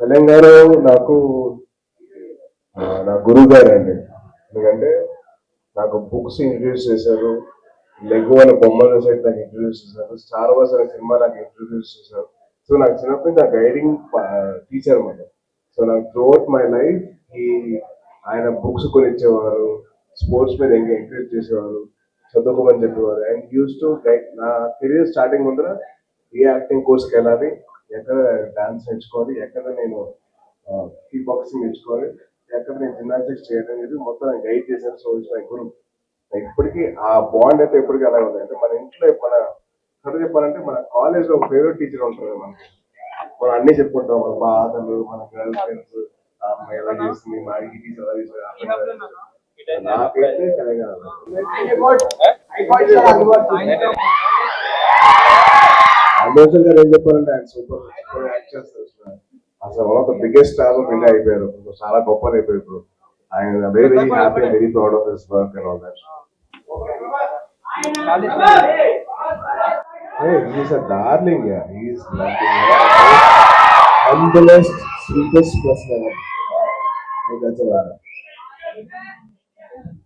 తెలంగాణ నాకు నా గురువు గారు అండి. ఎందుకంటే నాకు బుక్స్ ఇంట్రడ్యూస్ చేశారు లెగో అనే బొమ్మల సైడ్ నాకు ఇంట్రడ్యూస్ చేశారు స్టార్ వార్స్ అనే సినిమా నాకు ఇంట్రడ్యూస్ చేశారు. సో నాకు చిన్నప్పటి నా గైడింగ్ టీచర్ అనమాట సో నాకు త్రూఅవుట్ మై లైఫ్ ఈ ఆయన బుక్స్ కొనిచ్చేవారు స్పోర్ట్స్ మీద ఇంకా ఎంకరేజ్ చేసేవారు చదువుకోమని చెప్పేవారు. అండ్ యూస్ టు గైడ్ నా కెరీర్ స్టార్టింగ్ ముందర ఏ యాక్టింగ్ కోర్స్కి వెళ్ళాలి ఎక్కడ డాన్స్ నేర్చుకోవాలి ఎక్కడ నేను కిక్ బాక్సింగ్ నేర్చుకోవాలి ఎక్కడ నేను జిమ్నాస్టిక్స్ చేయడం అనేది మొత్తం గైడ్ చేశారు సో మై గురు. ఇప్పటికీ ఆ బాండ్ అయితే ఎప్పటికీ అలాగే ఉంది. అంటే మన ఇంట్లో మన కథ చెప్పాలంటే మన కాలేజ్లో ఒక ఫేవరెట్ టీచర్ ఉంటారు మనకి. మనం అన్ని చెప్పుకుంటాం మన బాధలు మన గర్ల్ ఫ్రెండ్స్ అమ్మాయి ఎలా చేస్తుంది మా ఈ టీచర్ ఎలా చేస్తుంది ఎలా. నాకైతే తెలంగాణ అల్లు గారు ఏం చెప్పారంటే ఆయన సూపర్ యాక్ట్ చేస్తారు అసలు. అసలు one of the biggest star of India అయిపోయారు చాలా గొప్ప అయిపోయారు ఇప్పుడు ఆయన very happy very proud of his work and all that he's uh darling he's humblest, sweetest person ever. That's a lot.